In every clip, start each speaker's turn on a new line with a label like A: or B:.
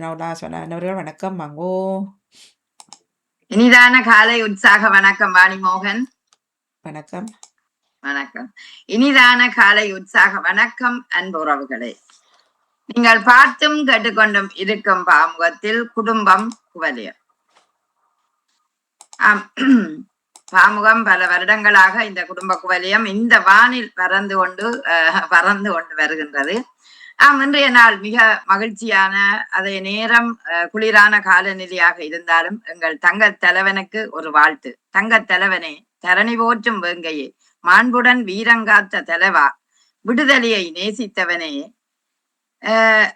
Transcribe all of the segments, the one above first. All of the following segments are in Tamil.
A: ரவுலா சொன்னவர்கள் வணக்கம் மங்கோ.
B: இனிதான காலை உற்சாக வணக்கம் வாணிமோகன்.
A: வணக்கம்.
B: வணக்கம். இனிதான காலை உற்சாக வணக்கம் அன்பு உறவுகளே. நீங்கள் பார்த்தும் கேட்டுக்கொண்டும் இருக்கும் பாமுகத்தில் குடும்பம் குவலியம் ஆம் பாமுகம் பல வருடங்களாக இந்த குடும்ப குவலியம் இந்த வானில் பறந்து கொண்டு பறந்து கொண்டு வருகின்றது. ஆம் இன்றைய நாள் மிக மகிழ்ச்சியான அதே நேரம் அஹ், குளிரான காலநிலையாக இருந்தாலும் எங்கள் தங்கத் தலைவனுக்கு ஒரு வாழ்த்து. தங்கத் தலைவனே தரணி போற்றும் வேங்கையே மாண்புடன் வீரங்காத்த தலைவா விடுதலையை நேசித்தவனே. ஆஹ்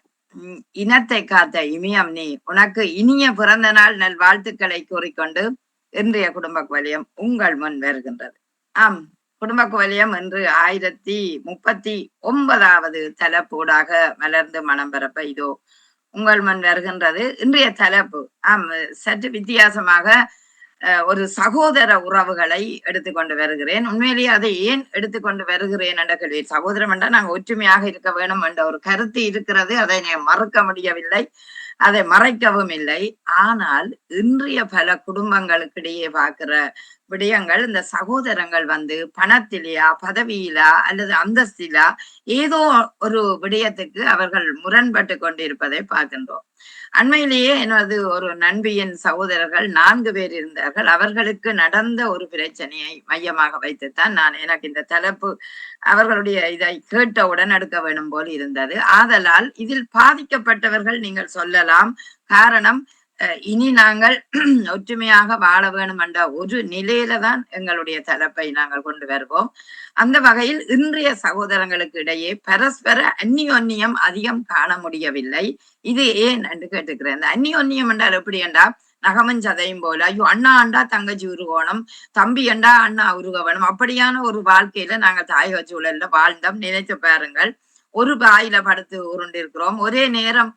B: இனத்தை காத்த இமயம் நீ உனக்கு இனிய பிறந்த நாள் நல் வாழ்த்துக்களை கூறிக்கொண்டு இன்றைய குடும்ப வலியம் உங்கள் முன் வருகின்றது. ஆம். குடும்ப குவலியம் என்று ஆயிரத்தி முப்பத்தி ஒன்பதாவது தலைப்பூடாக மலர்ந்து மனம் பரப்ப இதோ உங்கள் முன் வருகின்றது இன்றைய தலைப்பு. ஆம் சற்று வித்தியாசமாக ஒரு சகோதர உறவுகளை எடுத்துக்கொண்டு வருகிறேன். உண்மையிலேயே அதை ஏன் எடுத்துக்கொண்டு வருகிறேன் என்ற கேள்வி. சகோதரம் என்றால் நாங்கள் ஒற்றுமையாக இருக்க வேணும் என்ற ஒரு கருத்து இருக்கிறது. அதை மறுக்க முடியவில்லை. அதை மறைக்கவும் இல்லை. ஆனால் இன்றைய பல குடும்பங்களுக்கிடையே பார்க்கிற விடயங்கள் இந்த சகோதரங்கள் வந்து பணத்திலேயா பதவியிலா அல்லது அந்தஸ்திலா ஏதோ ஒரு விடயத்துக்கு அவர்கள் முரண்பட்டு கொண்டிருப்பதை பார்க்கின்றோம். அண்மையிலேயே எனது ஒரு நண்பியின் சகோதரர்கள் நான்கு பேர் இருந்தார்கள். அவர்களுக்கு நடந்த ஒரு பிரச்சனையை மையமாக வைத்துத்தான் நான் எனக்கு இந்த தலைப்பு அவர்களுடைய இதை கேட்டவுடன் எடுக்க வேணும் போல் இருந்தது. ஆதலால் இதில் பாதிக்கப்பட்டவர்கள் நீங்கள் சொல்லலாம். காரணம் இனி நாங்கள் ஒற்றுமையாக வாழ வேணும் என்ற ஒரு நிலையில தான் எங்களுடைய தலைப்பை நாங்கள் கொண்டு வருவோம். அந்த வகையில் இன்றைய சகோதரங்களுக்கு இடையே பரஸ்பர அந்நியோன்னியம் அதிகம் காண முடியவில்லை. இது ஏன் என்று கேட்டுக்கிறேன். இந்த அந்நியோன்னியம் என்றால் எப்படி என்றால் நகமும் சதையும் போல ஐயோ அண்ணா அண்டா தங்கச்சி உருகோணம் தம்பி அண்டா அண்ணா உருகவனும் அப்படியான ஒரு வாழ்க்கையில நாங்கள் தாயக சூழல்ல வாழ்ந்தோம். நினைத்து பாருங்கள் ஒரு பாயில படுத்து உருண்டிருக்கிறோம். ஒரே நேரம்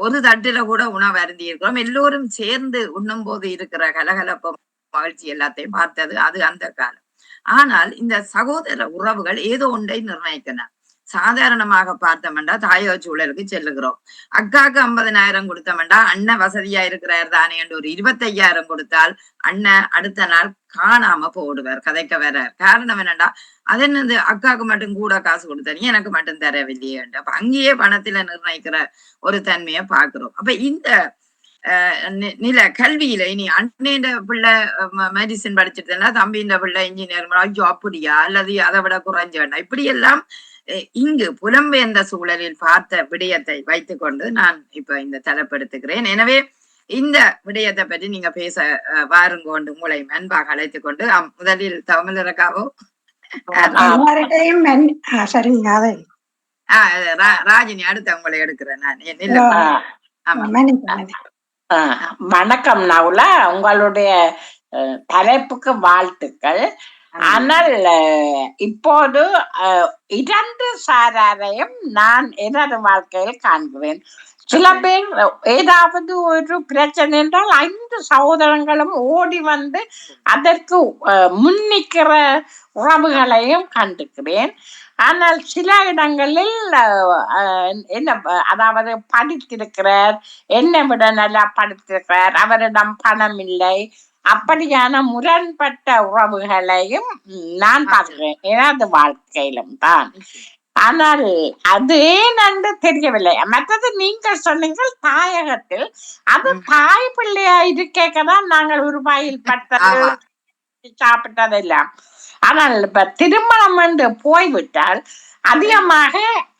B: ஒரு தட்டில கூட உணவு அருந்தி இருக்கிறோம். எல்லோரும் சேர்ந்து உண்ணும் போது இருக்கிற கலகலப்பு மகிழ்ச்சி எல்லாத்தையும் பார்த்தது அது அந்த காலம். ஆனால் இந்த சகோதர உறவுகள் ஏதோ ஒன்றை நிர்ணயிக்கணும் சாதாரணமாக பார்த்தோம்டா தாயோ சூழலுக்கு செல்லுகிறோம். அக்காக்கு ஐம்பதனாயிரம் கொடுத்தோம்டா அண்ணன் வசதியா இருக்கிறார் தானே என்று ஒரு இருபத்தையாயிரம் கொடுத்தால் அண்ணன் அடுத்த நாள் காணாம போடுவார் கதைக்க வர்றார். காரணம் என்னடா அது என்னது அக்காக்கு மட்டும் கூட காசு கொடுத்தனி நீ எனக்கு மட்டும் தரவில்லையே அப்ப அங்கேயே பணத்துல நிர்ணயிக்கிற ஒரு தன்மையை பாக்குறோம் அப்ப இந்த அஹ், நி- நில கல்வியில இனி அண்ணேண்ட பிள்ளை மெடிசின் படிச்சிருந்தா தம்பின்ற பிள்ளை இன்ஜினியர் ஐயோ அப்படியா? அல்லது அதை விட குறைஞ்ச வேண்டாம் இப்படி எல்லாம் இங்கு புலம்பெயர்ந்த சூழலில் பார்த்த விடயத்தை வைத்துக்கொண்டு நான் இப்ப இந்த தலைப்பெடுத்துக்கிறேன். எனவே இந்த விடயத்தை பற்றி நீங்க பேச வாருங்கோண்டு உங்களை அன்பாக அழைத்துக் கொண்டு முதலில் தமிழரக்காவோ
C: சரிங்க அதை.
B: ஆஹ் ரா- ராஜினி அடுத்து உங்களை எடுக்கிறேன் நான்.
D: வணக்கம் நவுலா. உங்களுடைய தலைப்புக்கு வாழ்த்துக்கள். ஆனால் இப்போது இரண்டு சாராரையும் நான் எனது வாழ்க்கையில் காண்கிறேன். சில பேர் ஏதாவது ஒரு பிரச்சனை என்றால் ஐந்து சகோதரங்களும் ஓடி வந்து அதற்கு அஹ், முன்னிக்கிற உறவுகளையும் கண்டிருக்கிறேன் ஆனால் சில இடங்களில் என்ன அதாவது படித்திருக்கிறார் என்னை விட நல்லா படித்திருக்கிறார் அவரிடம் பணம் இல்லை அப்படியான முரண்பட்ட உறவுகளையும் நான் பார்க்கிறேன். எனது வாழ்க்கையிலும் தான். ஆனால் அது ஏன் என்று தெரியவில்லை. மற்றது நீங்கள் சொன்னீங்கள் தாயகத்தில் அது தாய் பிள்ளையா இருக்கேக்கதான் நாங்கள் ஒரு வாயில் பட்டது. சாப்பிட்டதெல்லாம். ஆனால் இப்ப திருமணம் என்று போய்விட்டால் அதிகமாக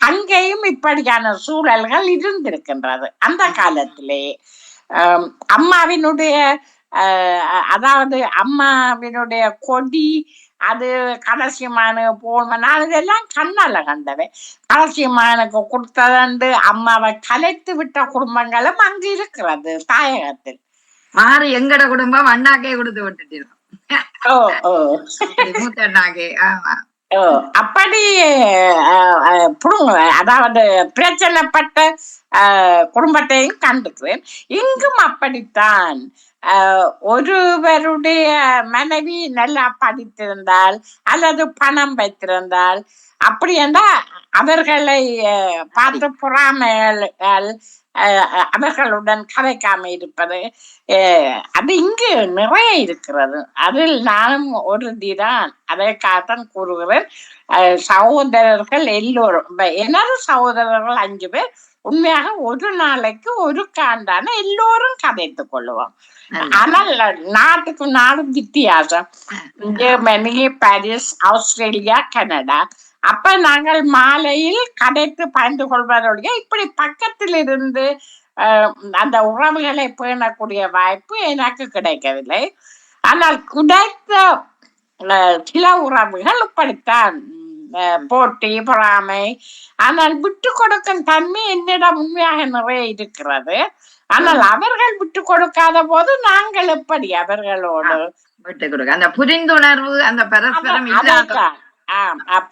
D: அங்கேயும் இப்படியான சூழல்கள் இருந்திருக்கின்றது. அந்த காலத்திலே அம்மாவினுடைய அதாவது அம்மாவினுடைய கொடி அது கடைசியமான போன இதெல்லாம் கண்ணால கண்டவன் கடைசியமானுக்கு கொடுத்ததண்டு அம்மாவை கலைத்து விட்ட குடும்பங்களும் அங்கு இருக்கிறது தாயகத்தில்.
B: மாறு எங்கட குடும்பம்? அண்ணாக்கே கொடுத்து விட்டுட்டோம்
D: அப்படி புடுங்க அதாவது பிரச்சனைப்பட்ட குடும்பத்தையும் கண்டுக்கிறேன் இங்கும் அப்படித்தான் ஆஹ் ஒருவருடைய மனைவி நல்லா படித்திருந்தால் அல்லது பணம் வைத்திருந்தால் அப்படி என்றால் அவர்களை பார்த்து பொறாமைகள் அவர்களுடன் கதைக்காம இருப்பது அது இங்கு நிறைய இருக்கிறது அதில் நானும் ஒரு அதற்காகத்தான் கூறுகிறேன் சகோதரர்கள் எல்லோரும் எனது சகோதரர்கள் அஞ்சு பேர் உண்மையாக ஒரு நாளைக்கு ஒரு காண்டான எல்லோரும் கதைத்துக்
B: நல்லது.
D: ஆனால் நாட்டுக்கு நாடு வித்தியாசம். Germany Paris Australia Canada. அப்ப நாங்கள் மாலையில் கதைத்து பயந்து கொள்வதோடைய இப்படி பக்கத்தில் இருந்து அந்த உறவுகளை பேணக்கூடிய வாய்ப்பு எனக்கு கிடைக்கவில்லை. ஆனால் கிடைத்த சில உறவுகள் இப்படித்தான் போட்டி பொறாமை ஆனால் விட்டு கொடுக்கும் தன்மை என்னிடம் உண்மையாக நிறைய இருக்கிறது ஆனால் அவர்கள் விட்டு கொடுக்காத போது நாங்கள் எப்படி அவர்களோடு
B: விட்டு கொடுக்க அந்த புரிந்துணர்வு அந்த பரஸ்பரம்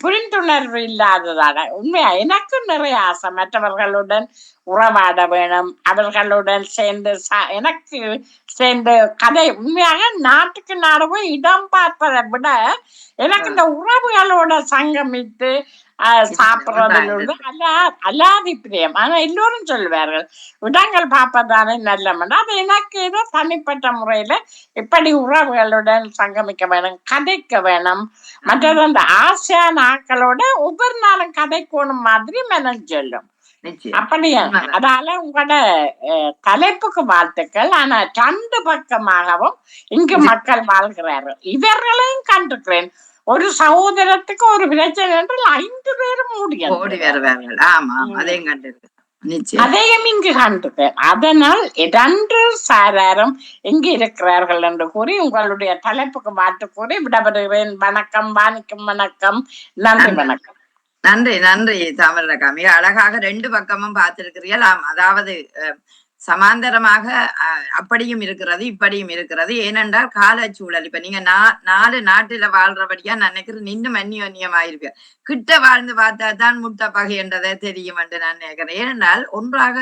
D: புரிந்துணர்வு இல்லாததான உண்மையா எனக்கு நிறைய ஆசை மற்றவர்களுடன் உறவாட வேணும் அவர்களுடன் சேர்ந்து எனக்கு சேர்ந்து கதை உண்மையாக நாட்டுக்கு நாடு போய் இடம் பார்ப்பதை விட எனக்கு இந்த உறவுகளோட சங்கமித்து அஹ், சாப்பிடுறதில் அல்லா அல்லாதி பிரியம். ஆனா எல்லோரும் சொல்லுவார்கள் இடங்கள் பார்ப்பதானே நல்ல அது எனக்கு ஏதோ தனிப்பட்ட முறையில இப்படி உறவுகளுடன் சங்கமிக்க வேணும் கதைக்க வேணும். மற்றது அந்த ஆசையான ஆக்களோட ஒவ்வொரு நாளும் கதைக்கணும் மாதிரி மனம் சொல்லும். அப்படியா. அதால உங்களோட தலைப்புக்கு வாழ்த்துக்கள். ஆனா ரெண்டு பக்கமாகவும் இங்கு மக்கள் வாழ்கிறார்கள். இவர்களையும் கண்டிருக்கிறேன். ஒரு சகோதரத்துக்கு ஒரு பிரச்சனை என்றால் ஐந்து பேரும்
B: ஓடி
D: முடியும்
B: வருவார்கள். ஆமா. அதையும் கண்டிருக்கு நிச்சயம்.
D: அதையும் இங்கு கண்டிருக்கிறேன். அதனால் இரண்டு சாராரும் இங்கு இருக்கிறார்கள் என்று கூறி உங்களுடைய தலைப்புக்கு மாற்று கூறி விடப்படுகிறேன் வணக்கம் வாணிக்கும் வணக்கம். நன்றி. வணக்கம்.
B: நன்றி நன்றி தாமிரக்கா மிக அழகாக ரெண்டு பக்கமும் பார்த்திருக்கிறீர்கள். ஆம் அதாவது சமாந்தரமாக அப்படியும் இருக்கிறது இப்படியும் இருக்கிறது. ஏனென்றால் காலச்சூழல். இப்ப நீங்க நா நாலு நாட்டுல வாழ்றபடியா நான் நினைக்கிறேன் இன்னும் அந்நியோன்யமாயிருப்பீங்க கிட்ட வாழ்ந்து பார்த்தா தான் முட்டை பகை என்றதை தெரியும் என்று நான் நினைக்கிறேன். ஏனென்றால் ஒன்றாக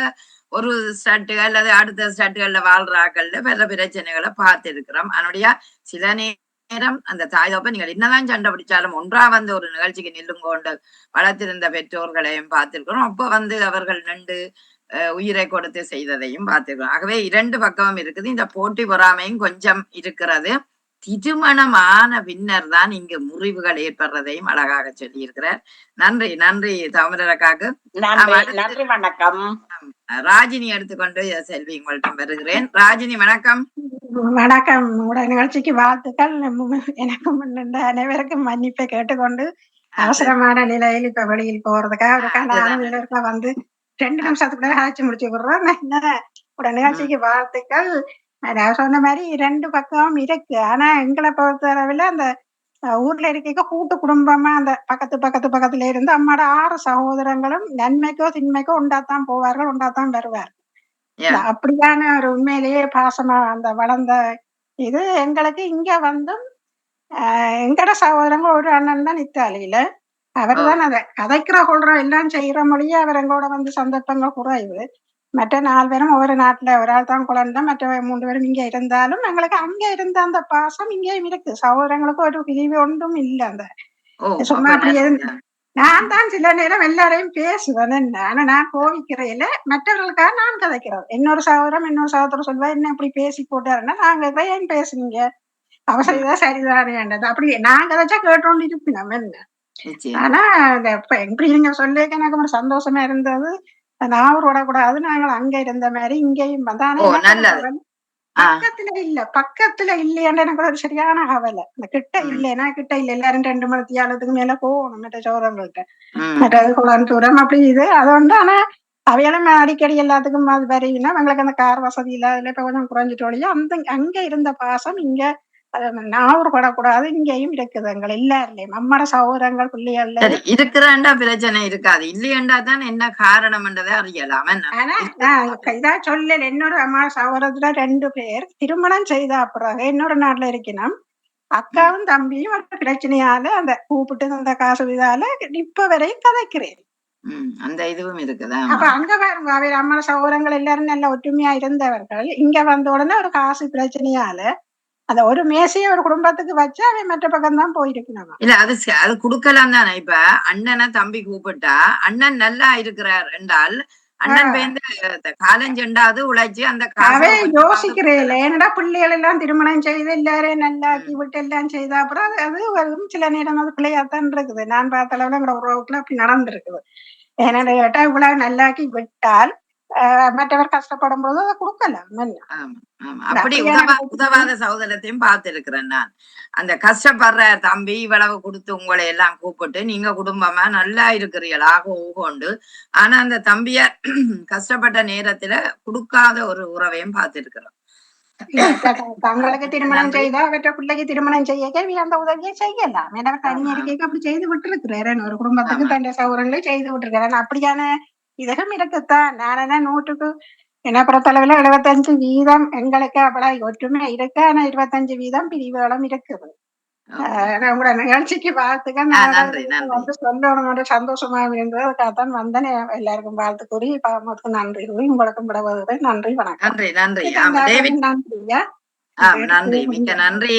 B: ஒரு ஸ்டட்டு அல்லது அடுத்த ஸ்டட்டுகள்ல வாழ்றாக்கள்ல பல பிரச்சனைகளை பார்த்திருக்கிறோம். அதனுடைய சில நேரம் அந்த தாய் தாயோப்ப நீங்கள் என்னதான் சண்டை பிடிச்சாலும் ஒன்றா வந்து ஒரு நிகழ்ச்சிக்கு நில்லுங்கோண்டு வளர்த்திருந்த பெற்றோர்களையும் பார்த்திருக்கிறோம். அப்போ வந்து அவர்கள் நின்று உயிரை கொடுத்து செய்ததையும் பார்த்திருக்கிறோம். ஆகவே இரண்டு பக்கமும் இருக்குது. இந்த போட்டி பொறாமையும் கொஞ்சம் இருக்கிறது. திருமணமான பின்னர் தான் இங்கு முறிவுகள் ஏற்படுறதையும் அழகாக சொல்லியிருக்கிறார். நன்றி நன்றி தமிழரக்காக்கு
D: நன்றி வணக்கம்.
B: ராஜினி எடுத்துக்கொண்டு செல்வி உங்கள்ட்ட வருகிறேன். ராஜினி வணக்கம்.
C: வணக்கம். உங்களோட நிகழ்ச்சிக்கு வாழ்த்துக்கள். எனக்கு முன்னிருந்த அனைவருக்கும் மன்னிப்பை கேட்டுக்கொண்டு அவசரமான நிலையில் இப்ப வெளியில் போறதுக்காக ஒரு
B: அதுதான்.
C: இருக்க வந்து ரெண்டு நிமிஷத்துக்குள்ள காய்ச்சி முடிச்சு விடுறோம். என்ன? உங்களோட நிகழ்ச்சிக்கு வாழ்த்துக்கள். நான் சொன்ன மாதிரி ரெண்டு பக்கம் இருக்கு. ஆனா எங்களை பொறுத்தளவில் அந்த ஊர்ல இருக்க கூட்டு குடும்பமா அந்த பக்கத்து பக்கத்து பக்கத்துல இருந்து அம்மாட ஆறு சகோதரங்களும் நன்மைக்கோ தின்மைக்கோ உண்டாத்தான் போவார்கள் உண்டாத்தான் வருவார். அப்படியான ஒரு உண்மையிலேயே பாசமா அந்த வளர்ந்த இது எங்களுக்கு இங்க வந்தும் எங்கட சகோதரங்க ஒரு அண்ணன் தான் இத்தாலியில. அவர் தான் அதை கதைக்கிற கொள்ற எல்லாம் செய்யற மொழியே அவர் எங்களோட வந்து சந்தர்ப்பங்கள் குறைவு. மற்ற நாலு பேரும் ஒவ்வொரு நாட்டுல ஒரு ஆள் தான் குழந்தை மற்ற மூன்று பேரும் இங்க இருந்தாலும் எங்களுக்கு அங்க இருந்த அந்த பாசம் இங்கேயும் இருக்கு. சகோதரங்களுக்கு ஒரு பிரிவு ஒன்றும் இல்லை அந்த. சும்மா
B: அப்ப
C: அப்படி இருந்து- நான் தான் சில நேரம் எல்லாரையும் பேசுவேன். என்ன. ஆனா நான் கோவிக்கிறையில மற்றவர்களுக்காக நான் கதைக்கிறேன் இன்னொரு சகோதரம் இன்னொரு சகோதரர் சொல்லுவா என்ன இப்படி பேசி போட்டாருன்னா நாங்க ஏன் பேசுனீங்க அவசரம் இதான் சரிதானேன்றது அப்படி நான் கதைச்சா கேட்டோண்டு இருப்பினோம். என்ன? ஆனா இந்த இப்ப எப்படி நீங்க சொல்லிக்க எனக்கு ஒரு சந்தோஷமா இருந்தது. நான் விடக்கூடாது நாங்கள் அங்க இருந்த மாதிரி இங்கேயும். பக்கத்துல இல்ல பக்கத்துல இல்லையாண்டு எனக்கு ஒரு சரியான கவலை இந்த கிட்ட. இல்லைன்னா கிட்ட இல்ல எல்லாரும் ரெண்டு மணி தியாலத்துக்கு மேல போகணும் மற்ற சோதரங்கள்ட்ட
B: ம்.
C: மற்றது குளம் தூரம் அப்படி இது. அது வந்து ஆனா அவையெல்லாம் அடிக்கடி எல்லாத்துக்கும் அது வருவினா எங்களுக்கு அந்த கார் வசதி இல்லாததுல இப்ப கொஞ்சம் குறைஞ்சிட்டு ஒழிய அந்த அங்க இருந்த பாசம் இங்க நாவூர் படக்கூடாது இங்கேயும் இருக்குது எங்கள். எல்லாருலயும் அம்மாட சகோதரங்கள் பிள்ளைகள்ல.
B: சரி இருக்கிறாண்டா பிரச்சனை இருக்காது இல்லையண்டா தான் என்ன காரணம்ன்றதை அறியலாம்.
C: நான் இதா சொல்லல. இன்னொரு அம்மா சகோதரத்துல ரெண்டு பேர் திருமணம் செய்த பிறகு இன்னொரு நாட்டுல இருக்கணும் அக்காவும் தம்பியும் ஒரு பிரச்சனையால அந்த கூப்பிட்டு அந்த காசு இதால இப்ப வரையும் கதைக்கிறேன்.
B: அந்த இதுவும் இருக்குதா?
C: அப்ப அங்க பாருங்க அவர் அம்மா சகோதரங்கள் எல்லாரும் நல்ல ஒற்றுமையா இருந்தவர்கள். இங்க வந்த உடனே ஒரு காசு பிரச்சனையால அந்த ஒரு மேசையை ஒரு குடும்பத்துக்கு வச்சு அவன் மற்ற பக்கம் தான் போயிருக்கணும்.
B: இல்ல அது அது குடுக்கலாம் தானே. இப்ப அண்ணனை தம்பி கூப்பிட்டா அண்ணன் நல்லா இருக்கிறார் என்றால் அண்ணன் பேருந்து காலஞ்செண்டாவது உழைச்சு அந்த
C: அவன் யோசிக்கிறேன். என்னடா பிள்ளைகள் எல்லாம் திருமணம் செய்து எல்லாரையும் நல்லாக்கி விட்டு எல்லாம் செய்த அப்புறம் அது- அது ஒரு சில நேரம் அது பிள்ளையாத்தான் இருக்குது. நான் பார்த்த அளவுல எங்களோட உறவுக்குள்ள அப்படி நடந்திருக்குது. ஏன்னா கேட்டா இவ்வளவு நல்லாக்கி விட்டால் மற்றவர் கஷ்டப்படும் போது அதை கொடுக்கலாம்.
B: அப்படி. உதவாத சகோதரத்தையும் பார்த்திருக்கிறேன் நான். அந்த கஷ்டப்படுற தம்பி இவ்வளவு கொடுத்து உங்களை எல்லாம் கூப்பிட்டு நீங்க குடும்பமா நல்லா இருக்கிறீர்களாக ஊகொண்டு. ஆனா அந்த தம்பிய கஷ்டப்பட்ட நேரத்துல கொடுக்காத ஒரு உறவையும் பார்த்திருக்கிறோம்.
C: தங்களுக்கு திருமணம். செய்தா அவற்ற பிள்ளைக்கு திருமணம் செய்ய அந்த உதவியை செய்யலாம். ஏன்னா தனியாருக்கு அப்படி செய்து விட்டுருக்கிறேன். ஒரு குடும்பத்துக்கு. தன் சௌகரங்களை செய்து விட்டுருக்கிறேன். அப்படியான இதகம் இருக்குத்தான் நான் என்ன நூற்றுக்கு? என்ன பொறுத்தளவுல எழுபத்தஞ்சு வீதம் எங்களுக்கு அவ்வளவு ஒற்றுமை இருக்கு ஆனா இருபத்தஞ்சு வீதம் பிரிவுகளும் இருக்குது. உங்களோட நிகழ்ச்சிக்கு வாழ்த்துக்க
B: ஆ,
C: நான். வந்து சொல்லணும் சந்தோஷமா இருந்தது அதுக்காகத்தான் வந்தேன். எல்லாருக்கும் வாழ்த்து கூறி நன்றி கூறி உங்களுக்கும் விடவது நன்றி வணக்கம்.
B: நன்றி நன்றி.
C: நன்றியா?
B: நன்றி மிக்க நன்றி.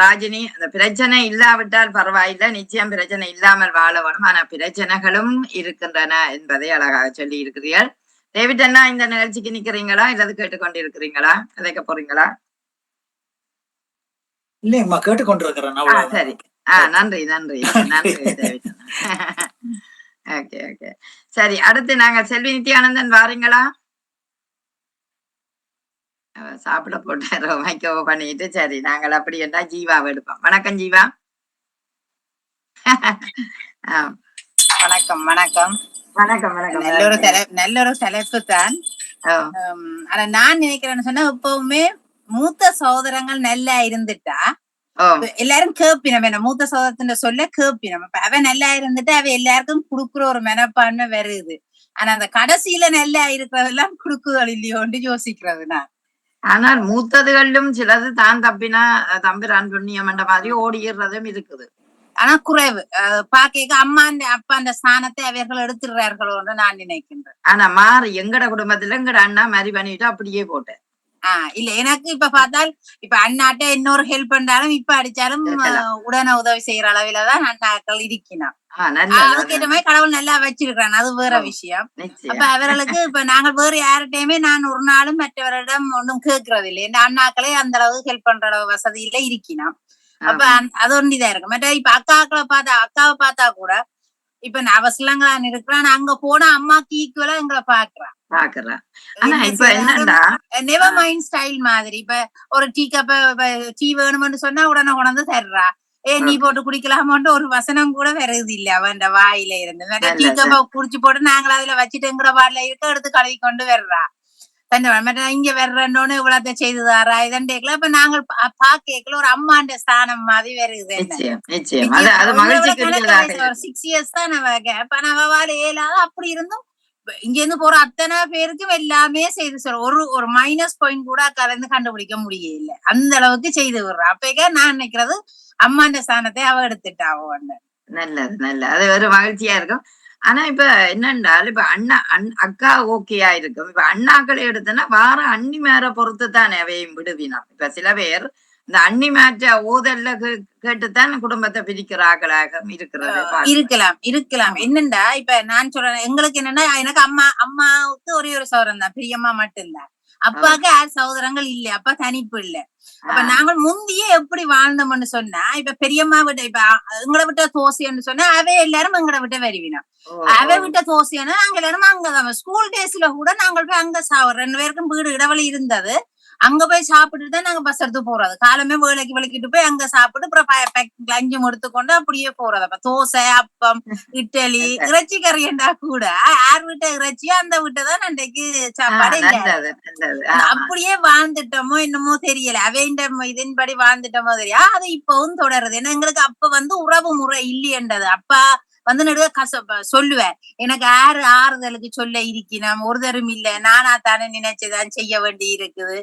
B: ராஜினி அந்த பிரச்சனை இல்லாவிட்டால் பரவாயில்லை. நிச்சயம் பிரச்சனை இல்லாமல் வாழ வேணும் ஆனா பிரச்சனைகளும் இருக்கின்றன என்பதை அழகாக சொல்லி இருக்கிறீர்கள் டேவிட் அண்ணா இந்த நிகழ்ச்சிக்கு நிக்கிறீங்களா? இல்லது கேட்டுக்கொண்டு இருக்கிறீங்களா கதைக்க போறீங்களா?
E: இல்லையம்மா கேட்டுக்கொண்டிருக்கிறேன்.
B: சரி. ஆ நன்றி நன்றி நன்றி டேவிட் ஓகே ஓகே. சரி அடுத்து நாங்க செல்வி நித்யானந்தன் வாரீங்களா? சாப்பிட போட்டாரோ மைக்கோ பண்ணிட்டு சரி நாங்கள் அப்படி என்றா ஜீவாவை எடுப்போம். வணக்கம் ஜீவா.
F: வணக்கம் வணக்கம்.
B: வணக்கம் வணக்கம்.
F: நல்ல ஒரு நல்ல ஒரு தலைப்பு தான் ஆனா நான் நினைக்கிறேன்னு சொன்னா எப்பவுமே மூத்த சகோதரங்கள் நல்லா இருந்துட்டா. எல்லாரும் கேப்பினம். என்ன மூத்த சகோதரத்தின் சொல்ல கேப்பினம். அப்ப அவ நல்லா இருந்துட்டு அவ எல்லாருக்கும் குடுக்குற ஒரு மனப்பான்மை வருது. ஆனா அந்த கடைசியில நல்லா இருக்கிறதெல்லாம் குடுக்குதல் இல்லையோன்னு யோசிக்கிறது நான்.
B: ஆனால் மூத்ததுகளிலும் சிலது தான் தப்பினா தம்பிரான் புண்ணியம் என்ற மாதிரி ஓடிடுறதும் இருக்குது.
F: ஆனா குறைவு. அஹ் பாக்க அப்பா அந்த ஸ்தானத்தை அவர்கள் எடுத்துடுறார்களோன்னு நான் நினைக்கின்றேன்.
B: ஆனா மாறி எங்கட குடும்பத்துல எங்கட அண்ணா மாதிரி பண்ணிட்டு அப்படியே போட்டேன்.
F: ஆஹ் இல்ல எனக்கு இப்ப பார்த்தால் இப்ப அண்ணாட்ட இன்னொரு ஹெல்ப் பண்ணாலும் இப்ப அடிச்சாலும் உடனே உதவி செய்யற அளவில தான் அண்ணாக்கள்
B: நல்ல
F: அதுக்கேற்ற மாதிரி கடவுள் நல்லா வச்சிருக்கிறான் அது வேற. விஷயம். அப்ப அவர்களுக்கு இப்ப நாங்க வேற யார்கிட்டயுமே நான் ஒரு நாளும் மற்றவரிடம் ஒன்றும் கேட்கறது இல்லை இந்த அண்ணாக்களே அந்த அளவு ஹெல்ப் பண்ற வசதியில இருக்கணும் அப்ப அது ஒன்று இதா இருக்கு மற்ற இப்ப அக்காக்களை பார்த்தா அக்காவை பார்த்தா கூட இப்ப நான் அவசலங்களான் இருக்கிறான். அங்க போனா அம்மாக்கு ஈக்குவலா எங்களை பாக்குறான்
B: பாக்குறேன் ஆனா இப்ப என்னண்டா
F: நெவர் மைண்ட் ஸ்டைல் மாதிரி. இப்ப ஒரு டீ கப்ப டீ வேணும்னு சொன்னா உடனே கொண்டாந்து தர்றா. ஏ நீ. போட்டு குடிக்கலாமோன்ட்டு ஒரு வசனம் கூட வருது இல்ல அவன் வாயில இருந்து. டீ. கப்ப குடிச்சு போட்டு நாங்கள் அதுல வச்சுட்டு எங்கிற பாடல இருக்க எடுத்து கழுவி கொண்டு வர்றா. தண்டை இங்க வர்றோன்னு இவ்வளவு செய்து தாரா இதண்டேக்கல இப்ப நாங்கள் பாக்கல ஒரு அம்மாண்ட ஸ்தானம் மாதிரி வருது சிக்ஸ் இயர்ஸ் தான் அவ அப்ப நம்ம இயலாத அப்படி இருந்தும் இங்கிருந்து போற அத்தனை பேருக்கும் எல்லாமே செய்து சொல்ற ஒரு ஒரு மைனஸ் பாயிண்ட் கூட கலந்து கண்டுபிடிக்க முடியல. அந்த அளவுக்கு செய்து விடுறா. அப்பக்க நான் நினைக்கிறது அம்மாண்ட ஸ்தானத்தை அவ எடுத்துட்டா
B: நல்லது நல்லது. அது ஒரு மகிழ்ச்சியா இருக்கும். ஆனா இப்ப என்னண்டால் இப்ப அண்ணா அண் அக்கா ஓகேயா இருக்கும். இப்ப அண்ணாக்களை எடுத்தனா வார அண்ணி மேர பொறுத்து தானே அவையும் விடுவினா இப்ப சில பேர் இந்த அண்ணி மேற்ற ஓதல்ல கே- கேட்டுத்தான் குடும்பத்தை பிரிக்கிறார்களாக இருக்கிறது.
F: இருக்கலாம் இருக்கலாம். என்னண்டா? இப்ப நான் சொல்றேன் எங்களுக்கு என்னன்னா எனக்கு அம்மா அம்மாவுக்கு ஒரே ஒரு சௌரம் தான் பிரியம்மா மட்டும்தான். அப்பாவுக்கு யார் சகோதரங்கள் இல்ல அப்பா தனிப்பு இல்ல. அப்ப நாங்கள் முந்தியே எப்படி வாழ்ந்தோம்னு சொன்னா இப்ப பெரியம்மா விட்ட இப்ப எங்களை விட்ட தோசைன்னு சொன்னா அவ எல்லாரும் எங்களை விட்ட வருவினோம்.
B: ஓ,
F: அவ. விட்ட தோசைன்னா நாங்க எல்லாரும் அங்கதான். ஸ்கூல் டேஸ்ல கூட நாங்கள் போய் அங்க சாப்பிடுறோம் ரெண்டு பேருக்கும் வீடு இடைவெளி இருந்தது. அங்க போய் சாப்பிட்டுட்டு தான் நாங்க பஸ் எடுத்து போறது. காலமே வேலைக்கு விளக்கிட்டு போய் அங்க சாப்பிட்டு அப்புறம் லஞ்சும் எடுத்துக்கொண்டு அப்படியே போறது. அப்ப தோசை அப்பம் இட்லி இறைச்சி கறியண்டா கூட யார் வீட்டை இறைச்சியோ அந்த வீட்டை தான் அன்றைக்கு சாப்பாடு இல்ல. அப்படியே வாழ்ந்துட்டோமோ என்னமோ தெரியல. அவைண்ட இதன்படி வாழ்ந்துட்டோமோ தெரியா அது இப்பவும் தொடருது. ஏன்னா எங்களுக்கு அப்ப வந்து உறவு முறை இல்லையன்றது. அப்பா வந்து நடுவே கச சொல்லுவேன். எனக்கு யாரு ஆறுதலுக்கு சொல்ல இருக்கணும் ஒருத்தரும் இல்ல நானா தானே நினைச்சுதான் செய்ய வேண்டி இருக்குது.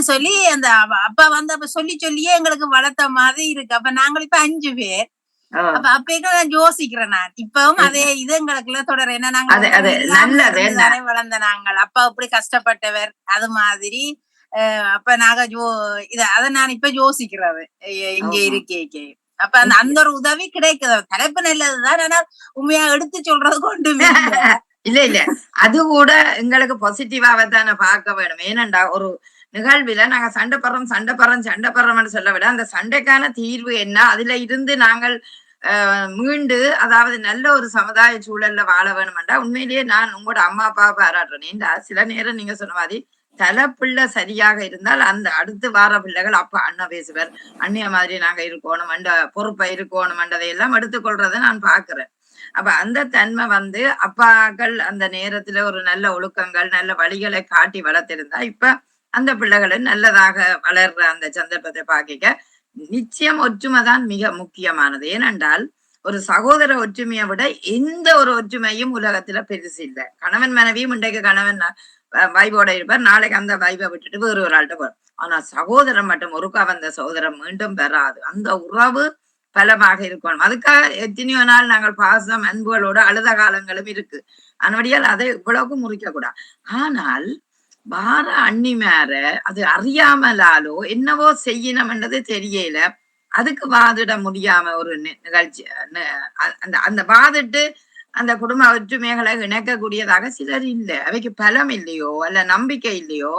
F: சொல்லி அந்த அப்பா வந்து அப்ப சொல்லி சொல்லியே எங்களுக்கு வளர்த்த மாதிரி இருக்கு. அப்ப நாங்கள் இப்ப அஞ்சு பேர். அப்ப அப்பயும் நான் யோசிக்கிறேன் நான். இப்பவும் அதே இது எங்களுக்குள்ள தொடர் என்ன நாங்க
B: அது- அது
F: எல்லாம்
B: நல்லது என்ன?
F: தானே வளர்ந்த நாங்கள். அப்பா அப்படி கஷ்டப்பட்டவர் அது மாதிரி. அப்ப நாங்க யோ இத அத நான் இப்ப யோசிக்கிறது. இங்க. இருக்கே அப்ப அந்த அந்த ஒரு உதவி கிடைக்குது. தலைப்பு நல்லதுதான் ஆனா உண்மையா எடுத்து சொல்றது கொண்டுமே இல்ல.
B: இல்ல அது கூட எங்களுக்கு பாசிட்டிவாவே தானே பார்க்க வேணும். ஏனண்டா ஒரு நிகழ்வில நாங்க சண்டை படுறோம் சண்டை படுறோம் சண்டை படுறோம்னு சொல்ல விட அந்த சண்டைக்கான தீர்வு என்ன? அதுல இருந்து நாங்கள் மீண்டு அதாவது நல்ல ஒரு சமுதாய சூழல்ல வாழ வேணுமெண்டா உண்மையிலேயே நான் உங்களோட அம்மா அப்பா பாராட்டுறேன். சில நேரம் நீங்க சொன்ன மாதிரி தலை பிள்ளை சரியாக இருந்தால் அந்த அடுத்து வார பிள்ளைகள் அப்பா அண்ணன் பேசுவார். அண்ணிய மாதிரி நாங்க இருக்கணும் அந்த பொறுப்பை இருக்கணும் எல்லாம் எடுத்துக்கொள்றதை நான் பாக்குறேன் அப்ப அந்த தன்மை வந்து அப்பாக்கள் அந்த நேரத்துல ஒரு நல்ல ஒழுக்கங்கள் நல்ல வழிகளை காட்டி வளர்த்திருந்தா இப்ப அந்த பிள்ளைகளும் நல்லதாக வளர்ற அந்த சந்தர்ப்பத்தை பாக்கிக்க நிச்சயம் ஒற்றுமை தான் மிக முக்கியமானது. ஏனென்றால் ஒரு சகோதர ஒற்றுமையை விட எந்த ஒரு ஒற்றுமையும் உலகத்துல பெருசு இல்லை. கணவன் மனைவியும் இன்றைக்கு கணவன் வைபோட இருப்பார். நாளைக்கு அந்த வைபை விட்டுட்டு வேறு ஒரு ஆள்கிட்ட போறார் ஆனா சகோதரன் மட்டும் ஒருக்கா வந்த சகோதரன் மீண்டும் பெறாது அந்த உறவு பலமாக இருக்கணும் அதுக்காக எத்தனையோ நாள் நாங்கள் பாசம் அன்புகளோட அழுத காலங்களும் இருக்கு. அதனபடியால் அதை இவ்வளவுக்கு முறிக்க கூடாது. ஆனால் வார அண்ணி மேற அது அறியாமலாலோ என்னவோ செய்யணும்ன்றது தெரியல. அதுக்கு வாதிட முடியாம ஒரு நி- நிகழ்ச்சி அந்த அந்த வாதிட்டு அந்த குடும்ப ஒற்றுமைகளை இணைக்கக்கூடியதாக சிலர் இல்லை. அவைக்கு பலம் இல்லையோ அல்ல நம்பிக்கை இல்லையோ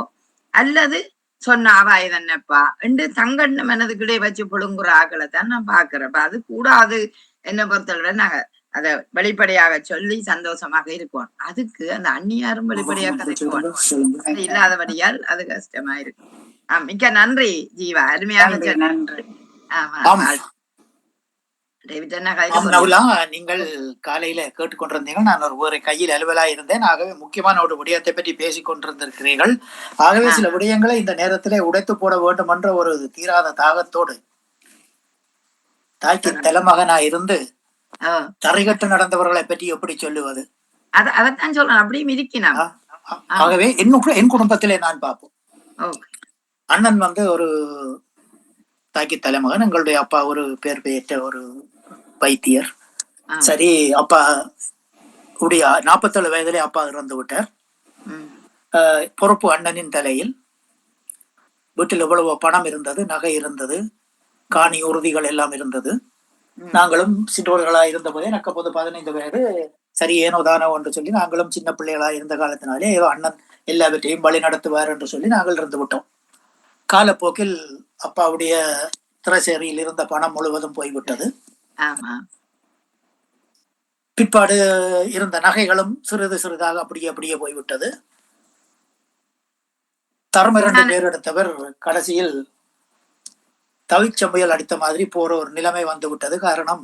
B: அல்லது சொன்ன அவாய் தன்னப்பா என்று தங்கண்ண மனதுக்குள்ளே வச்சு புழுங்குற ஆக்களை தான் நான் பாக்குறேன் அப்ப அது கூடாது என்ன பொறுத்தவரை நாங்க அத வெளிப்படையாக சொல்லி சந்தோஷமாக இருக்கோம் அதுக்கு அந்த அந்நியாரும் வெளிப்படையாக கதைக்குவோம் இல்லாதபடியால் அது கஷ்டமா இருக்கும் மிக்க நன்றி ஜீவா. அருமையாக
F: நன்றி
B: ஆமா
E: ஆம்.
B: வாழ்த்து. டேவிட் அண்ணா
E: ஆம்
B: கைது
E: நவுலா நீங்கள் காலையில கேட்டுக்கொண்டிருந்தீங்க நான் ஒரு வேறு கையில் அலுவலா இருந்தேன். ஆகவே முக்கியமான ஒரு விடயத்தை பற்றி பேசிக் கொண்டிருந்திருக்கிறீர்கள். ஆகவே சில விடயங்களை இந்த நேரத்திலே உடைத்து போட வேண்டும் என்ற ஒரு தீராத தாகத்தோடு தாய்க்கு தலைமகனா இருந்து தரைகட்டு நடந்தவர்களை பற்றி எப்படி சொல்லுவது?
B: அத அதத்தான் சொல்றேன். அப்படியும்
E: ஆ- ஆகவே என் கு- என் குடும்பத்திலே நான் பார்ப்போம். அண்ணன் வந்து ஒரு தாய்க்கு தலைமகன் எங்களுடைய அப்பா ஒரு பேர் பெயற்ற ஒரு வைத்தியர். சரி அப்பா உடைய நாற்பத்தேழு வயதிலே அப்பா இறந்து விட்டார். பொறுப்பு அண்ணனின் தலையில். வீட்டில் எவ்வளவு பணம் இருந்தது நகை இருந்தது காணி உறுதிகள் எல்லாம் இருந்தது. நாங்களும் சிற்றோர்களா இருந்தபோதே எனக்கு அப்போது பதினைந்து வயது. சரி ஏனோ தானோ என்று சொல்லி நாங்களும் சின்ன பிள்ளைகளா இருந்த காலத்தினாலே அண்ணன் எல்லாவற்றையும் வழி நடத்துவார் என்று சொல்லி நாங்கள் இருந்து விட்டோம். காலப்போக்கில் அப்பாவுடைய திரைசேரியில் இருந்த பணம் முழுவதும் போய்விட்டது. பிற்பாடு இருந்த நகைகளும் சிறிது சிறிதாக அப்படியே அப்படியே போய்விட்டது. தரம் இரண்டு பேர் எடுத்தவர் கடைசியில் தவிச்சமையல் அடித்த மாதிரி போற ஒரு நிலைமை வந்து விட்டது. காரணம்.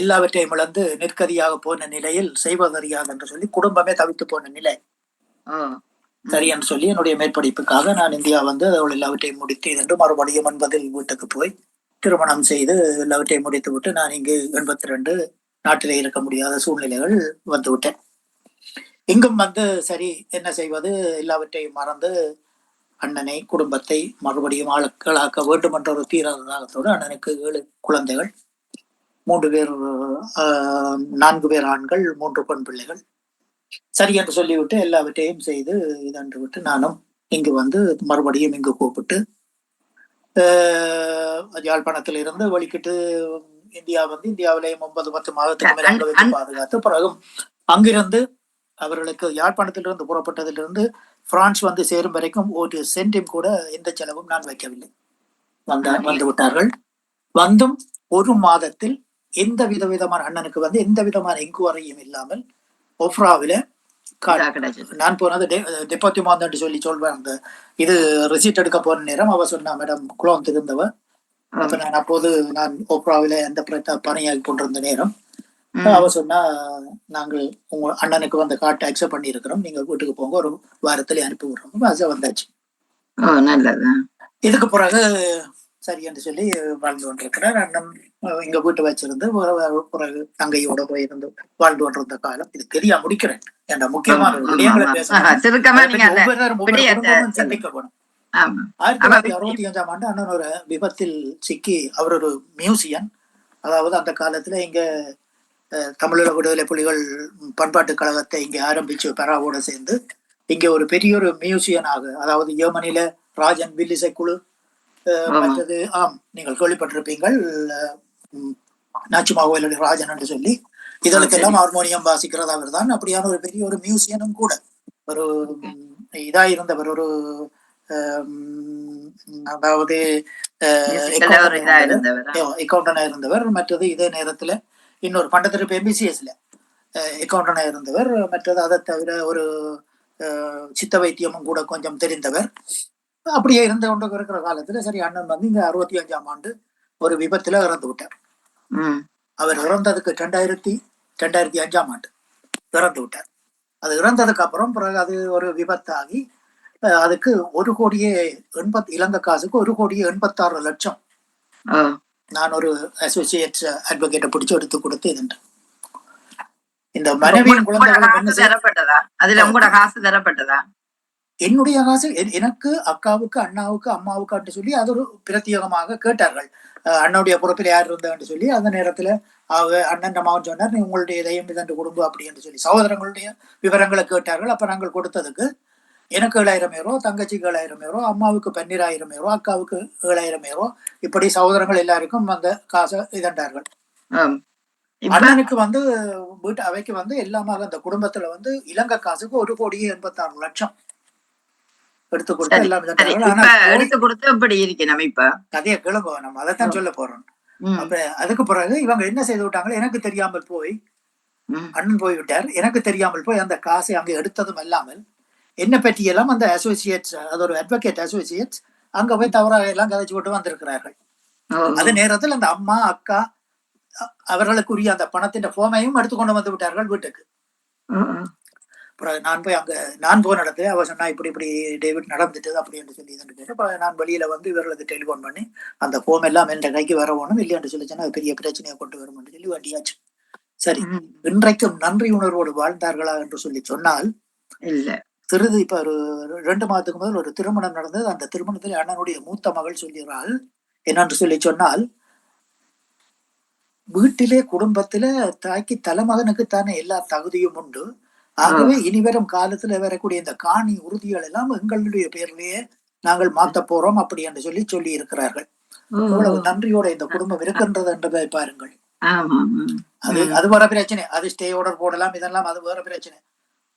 E: எல்லாவற்றையும் இழந்து நிற்கதியாக போன நிலையில் செய்வதறியாது என்று சொல்லி குடும்பமே தவித்து போன நிலை.
B: ஓ
E: சரி என்று சொல்லி என்னுடைய மேற்படிப்புக்காக நான் இந்தியா வந்து அவள் எல்லாவற்றையும் முடித்து என்று மறுபடியும் எண்பதில் வீட்டுக்கு போய் திருமணம் செய்து எல்லாவற்றையும் முடித்து விட்டு நான் இங்கு எண்பத்தி ரெண்டு நாட்டிலே இருக்க முடியாத சூழ்நிலைகள் வந்துவிட்டேன். இங்கும் வந்து சரி என்ன செய்வது? எல்லாவற்றையும் மறந்து அண்ணனை குடும்பத்தை மறுபடியும் ஆளுக்களாக்க வேண்டும் என்ற ஒரு தீராதாகத்தோடு அண்ணனுக்கு ஏழு குழந்தைகள் மூன்று பேர் ஆஹ், நான்கு பேர் ஆண்கள் மூன்று பெண் பிள்ளைகள். சரி என்று சொல்லிவிட்டு எல்லாவற்றையும் செய்து இதன்று விட்டு நானும் இங்கு வந்து மறுபடியும் இங்கு கூப்பிட்டு யாழ்ப்பாணத்தில் இருந்து வலிக்கிட்டு இந்தியா வந்து இந்தியாவிலேயும் ஒன்பது பத்து மாதத்துக்கு மேல் பாதுகாத்து பிறகும் அங்கிருந்து அவர்களுக்கு யாழ்ப்பாணத்திலிருந்து புறப்பட்டதிலிருந்து பிரான்ஸ் வந்து சேரும் வரைக்கும் ஒரு சென்டிம் கூட எந்த செலவும் நான் வைக்கவில்லை. வந்த வந்து விட்டார்கள். வந்தும் ஒரு மாதத்தில் எந்த விதவிதமான அண்ணனுக்கு வந்து எந்த விதமான எங்குவரையும் இல்லாமல் ஒஃப்ராவில நான் போனது டெபாத்தி மாந்தன்னு சொல்லி சொல்வேன் அந்த இது ரிசீட் எடுக்க போன நேரம் அவ சொன்னா மேடம் குளம் திருந்தவ அப்ப நான் அப்போது நான் ஓப்ராவில அந்த பணியாகி கொண்டிருந்த நேரம். அவ சொன்னா நாங்கள் உங்க அண்ணனுக்கு வந்த கார்டு அக்செப்ட் பண்ணி இருக்கிறோம் நீங்க வீட்டுக்கு போங்க. ஒரு வாரத்துல அனுப்பி விடுறோம். அது வந்தாச்சு. இதுக்கு பிறகு சரி என்று சொல்லி வாழ்ந்து கொண்டிருக்கிறார். அண்ணன் இங்க வீட்டு வச்சிருந்து பிறகு- தங்கையோட போயிருந்து வாழ்ந்து கொண்டிருந்த காலம். இது தெரியா முடிக்கிறேன். என்ற முக்கியமான விடயங்களை. பேசணும். சிந்திக்க ஆயிரத்தி தொள்ளாயிரத்தி அறுபத்தி அஞ்சாம் ஆண்டு அண்ணன் ஒரு விபத்தில் சிக்கி அவர் ஒரு மியூசியன். அதாவது அந்த காலத்துல இங்க அஹ், தமிழீழ விடுதலை புலிகள் பண்பாட்டு கழகத்தை இங்க ஆரம்பிச்சு பெறாவோட சேர்ந்து இங்க ஒரு பெரிய ஒரு மியூசியனாக அதாவது ஜெர்மனில ராஜன் வில்லிசை குழு. மற்றது ஆம் நீங்கள் கேள்விப்பட்டிருப்பீங்கள் நாச்சிமா கோயிலுடைய ராஜன் என்று சொல்லி. இதற்கெல்லாம் ஹார்மோனியம் வாசிக்கிறது அவர் தான் அப்படியான ஒரு பெரிய ஒரு மியூசியனும் கூட. ஒரு இதா இருந்தவர் ஒரு அதாவது அக்கௌண்டனா இருந்தவர். மற்றது இதே நேரத்துல இன்னொரு பண்டத்திருப்பு எம்பிசிஎஸ்ல அக்கௌண்டனா இருந்தவர். மற்றது அதை தவிர ஒரு சித்த வைத்தியமும் கூட கொஞ்சம் தெரிந்தவர். அப்படியே இருந்து கொண்டு இருக்கிற காலத்துல சரி அண்ணன் வந்து இங்க அறுபத்தி அஞ்சாம் ஆண்டு ஒரு விபத்துல இறந்து விட்டார். அவர் இறந்ததுக்கு ரெண்டாயிரத்தி ரெண்டாயிரத்தி அஞ்சாம் ஆண்டு இறந்து விட்டார். அது இறந்ததுக்கு அப்புறம் பிறகு அது ஒரு விபத்தாகி அதுக்கு ஒரு கோடியே எண்பத் இலங்கை காசுக்கு ஒரு கோடியே எண்பத்தாறு லட்சம் நான் ஒரு அசோசியேட் அட்வொகேட்டை பிடிச்சு எடுத்து கொடுத்து இதுண்டு இந்த மனைவியின் குழந்தைகளும்
B: அதுல உங்களோட காசு தரப்பட்டதா?
E: என்னுடைய காசு எ- எனக்கு அக்காவுக்கு அண்ணாவுக்கு அம்மாவுக்கு சொல்லி அது ஒரு பிரத்யேகமாக கேட்டார்கள். அண்ணனுடைய பொறுப்பில் யார் இருந்தான்னு சொல்லி அந்த நேரத்துல அவ அண்ணன் அம்மாவும் சொன்னார் நீ உங்களுடைய இதயம் இதன் குடும்பம் அப்படி என்று சொல்லி. சகோதரங்களுடைய விவரங்களை கேட்டார்கள். அப்ப நாங்கள் கொடுத்ததுக்கு எனக்கு ஏழாயிரம் ஏரோ தங்கச்சிக்கு ஏழாயிரம் ஏரோ அம்மாவுக்கு பன்னிராயிரம் ஏரோ அக்காவுக்கு ஏழாயிரம் ஏரோ இப்படி சகோதரங்கள் எல்லாருக்கும் அந்த காசை இதண்டார்கள். அண்ணனுக்கு வந்து வீட்டு அவைக்கு வந்து எல்லாமாக அந்த குடும்பத்துல வந்து இலங்கை காசுக்கு ஒரு கோடியே எண்பத்தாறு லட்சம். எடுத்து கொடுத்து எல்லாம்
B: எடுத்து கொடுத்து இப்படி இருக்கணும் இப்ப?
E: கதையை கிளம்போ நம்ம அதைத்தான் சொல்ல போறோம். அப்ப அதுக்கு பிறகு இவங்க என்ன செய்து விட்டாங்க எனக்கு தெரியாமல் போய். அண்ணன் போய் விட்டார் எனக்கு தெரியாமல் போய் அந்த காசை அங்க எடுத்ததும் இல்லாமல் என்ன பற்றியெல்லாம் அந்த அசோசியேட்ஸ் அது ஒரு அட்வொகேட் அசோசியேட்ஸ் அங்க போய் தவறாக எல்லாம் கதைச்சு விட்டு வந்திருக்கிறார்கள். அது நேரத்தில் அந்த அம்மா அக்கா அவர்களுக்குரிய அந்த பணத்தின் ஃபோமையும் எடுத்துக்கொண்டு வந்து விட்டார்கள் வீட்டுக்கு. அப்புறம் நான் போய் அங்க நான் போன இடத்துல அவ சொன்னா இப்படி இப்படி டேவிட் நடந்துட்டது அப்படின்னு சொல்லி இதுன்னு கேட்டு நான் வெளியில வந்து இவர்களுக்கு டெலிஃபோன் பண்ணி அந்த ஃபோம் எல்லாம் என் கைக்கு வர வேணும் இல்லையான்னு சொல்லி சொன்னா அது பெரிய பிரச்சனையை கொண்டு வரும்னு சொல்லி வண்டியாச்சு. சரி இன்றைக்கும் நன்றி உணர்வோடு வாழ்ந்தார்களா என்று சொல்லி சொன்னால்
B: இல்ல.
E: சிறிது இப்ப ஒரு ரெண்டு மாதத்துக்கு முதல் ஒரு திருமணம் நடந்தது. அந்த திருமணத்தில் அண்ணனுடைய மூத்த மகள் சொல்கிறாள் என்னென்று சொல்லி சொன்னால் வீட்டிலே குடும்பத்தில தாய்க்கு தலைமகனுக்கு தானே எல்லா தகுதியும் உண்டு. ஆகவே இனிவரும் காலத்துல வரக்கூடிய இந்த காணி உறுதிகள் எல்லாம் எங்களுடைய பேர்லயே நாங்கள் மாத்த போறோம் அப்படி என்று சொல்லி சொல்லி இருக்கிறார்கள் எவ்வளவு நன்றியோட இந்த குடும்பம் இருக்கின்றது என்பதை பாருங்கள். அது. அது வேற பிரச்சனை அது ஸ்டே ஆர்டர் போடலாம் இதெல்லாம் அது வேற பிரச்சனை.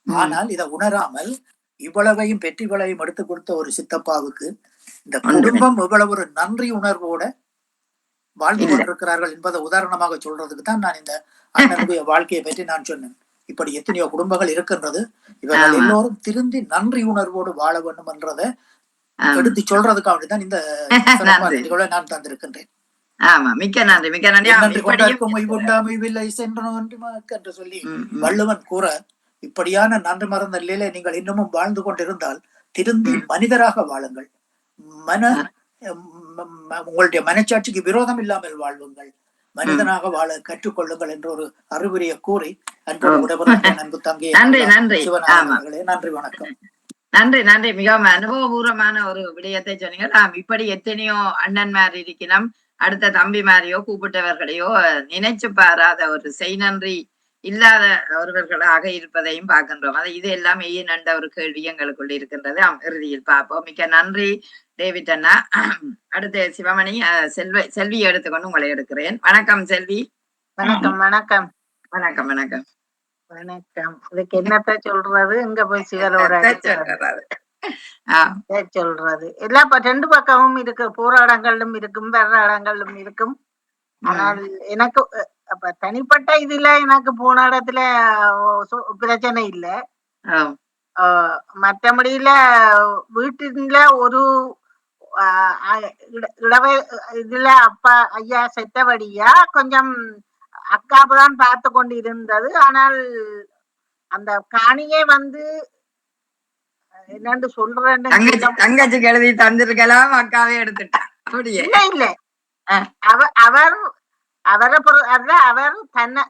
E: ஆனால் இதை உணராமல் இவ்வளவையும் பெற்றிகளையும் எடுத்து கொடுத்த ஒரு சித்தப்பாவுக்கு இந்த. குடும்பம் இவ்வளவு ஒரு நன்றி உணர்வோட வாழ்ந்து. கொண்டிருக்கிறார்கள் என்பதை உதாரணமாக சொல்றதுக்கு தான் நான் இந்த அண்ணனுடைய வாழ்க்கையை பற்றி நான் சொன்னேன் இப்படி எத்தனையோ குடும்பங்கள் இருக்கின்றது இவர்கள். எல்லோரும் திருந்தி நன்றி உணர்வோடு வாழ வேண்டும் என்றதை. எடுத்து சொல்றதுக்காக தான் இந்த நான் தந்திருக்கின்றேன்
B: ஆமா மிக்க நன்றி மிக்க நன்றி
E: என்று சொல்லி. வள்ளுவன் கூற இப்படியான நன்றி மறந்த நிலையில நீங்கள் இன்னமும் வாழ்ந்து கொண்டிருந்தால் திருந்தி. மனிதராக வாழுங்கள் மன உங்களுடைய மனச்சாட்சிக்கு விரோதம் இல்லாமல் வாழ்வுங்கள் மனிதனாக வாழ கற்றுக்கொள்ளுங்கள் என்ற ஒரு அறிவுரையை கூறி அன்பு தங்கி
B: நன்றி, நன்றி. ஆமா.
E: நன்றி வணக்கம்.
B: நன்றி நன்றி. மிகவும் அனுபவபூர்வமான ஒரு விடயத்தை சொன்னீங்க. ஆம் இப்படி எத்தனையோ அண்ணன்மார் இருக்கணும் அடுத்த தம்பிமாரையோ கூப்பிட்டவர்களையோ நினைச்சு பாராத ஒரு செய் நன்றி இல்லாத ஒருவர்களாக இருப்பதையும் பார்க்கின்றோம். அது இது எல்லாம் ஏன் என்ற ஒரு கேள்வி எங்களுக்குள் இருக்கின்றது. இறுதியில் பார்ப்போம். மிக்க நன்றி டேவிட் அண்ணா. அடுத்து சிவமணி செல்வி செல்வியை எடுத்துக்கொண்டு உங்களை எடுக்கிறேன். வணக்கம் செல்வி.
G: வணக்கம் வணக்கம்.
B: வணக்கம் வணக்கம்.
G: வணக்கம். இதுக்கு என்னத்த சொல்றது? இங்க போய்
B: ஆஹ்
G: சொல்றது? எல்லா ரெண்டு பக்கமும் இருக்கு. போராடங்களும் இருக்கும் வர்றாடங்களும் இருக்கும். ஆனால் எனக்கு அப்ப தனிப்பட்ட இதுல எனக்கு போன இடத்துல பிரச்சனை இல்ல. மற்றபடியில வீட்டுல ஒரு இடவே இதுல அப்பா ஐயா செத்தபடியா கொஞ்சம் அக்காவுதான் பார்த்து கொண்டு இருந்தது ஆனால் அந்த காணியை வந்து என்னன்னு சொல்ல-
B: தங்கச்சிக்கு எழுதி தந்திருக்கலாம் அக்காவே எடுத்துட்டா. அப்படியே.
G: இல்ல இல்ல. அவர் அவர் அவரை பொறு- அவர் தன்னை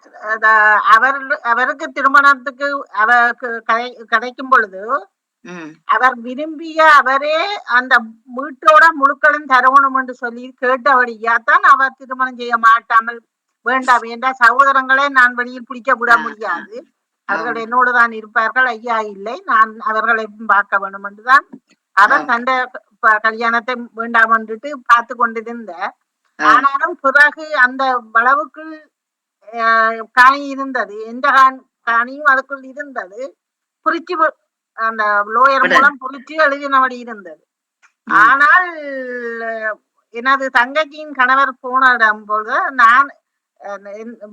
G: அவர் அவருக்கு திருமணத்துக்கு கடை கிடைக்கும் பொழுது அவர் விரும்பிய அவரே அந்த வீட்டோட முழுக்களும் தரணும் என்று சொல்லி கேட்டபடியா தான் அவர் திருமணம் செய்ய மாட்டாமல் வேண்டாம் என்ற சகோதரங்களை நான் வெளியில் பிடிக்க விட முடியாது. அவர்கள் என்னோடு தான் இருப்பார்கள் ஐயா இல்லை நான் அவர்களை பார்க்க வேண்டும் என்றுதான் அவர்
B: ஆ.
G: தந்த கல்யாணத்தை வேண்டாம் என்றுட்டு பார்த்து கொண்டிருந்த. ஆனாலும் பிறகு அந்த வளவுக்குள் அஹ், காணி இருந்தது எந்த காணி- காணியும் அதுக்குள் இருந்தது வி- அந்த லோயர். மூலம் குறிச்சு எழுதினபடி இருந்தது. ஆனால் எனது தங்கச்சியின் கணவர் போன போது நான்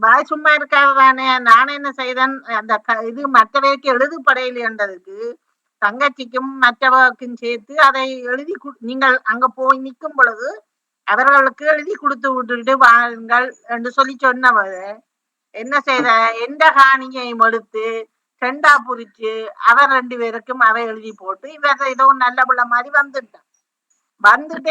G: பாய் சும்மா இருக்காதானே நானே என்ன செய்தேன் அந்த க- இது மற்றவைக்கு எழுதுப்படையில் என்றதுக்கு தங்கச்சிக்கும் மற்றவருக்கும் சேர்த்து அதை எழுதி நீங்கள் அங்க போய் நிற்கும் பொழுது அவர்களுக்கு எழுதி கொடுத்து விட்டுட்டு வாருங்கள் என்று சொல்லி சொன்னவர். என்ன செய்த? எந்த காணியையும் எடுத்து செண்டா புரிச்சு அவர் ரெண்டு பேருக்கும் அவை எழுதி போட்டு இவர் ஏதோ நல்ல பிள்ளை மாதிரி வந்துட்டான் வந்துட்டு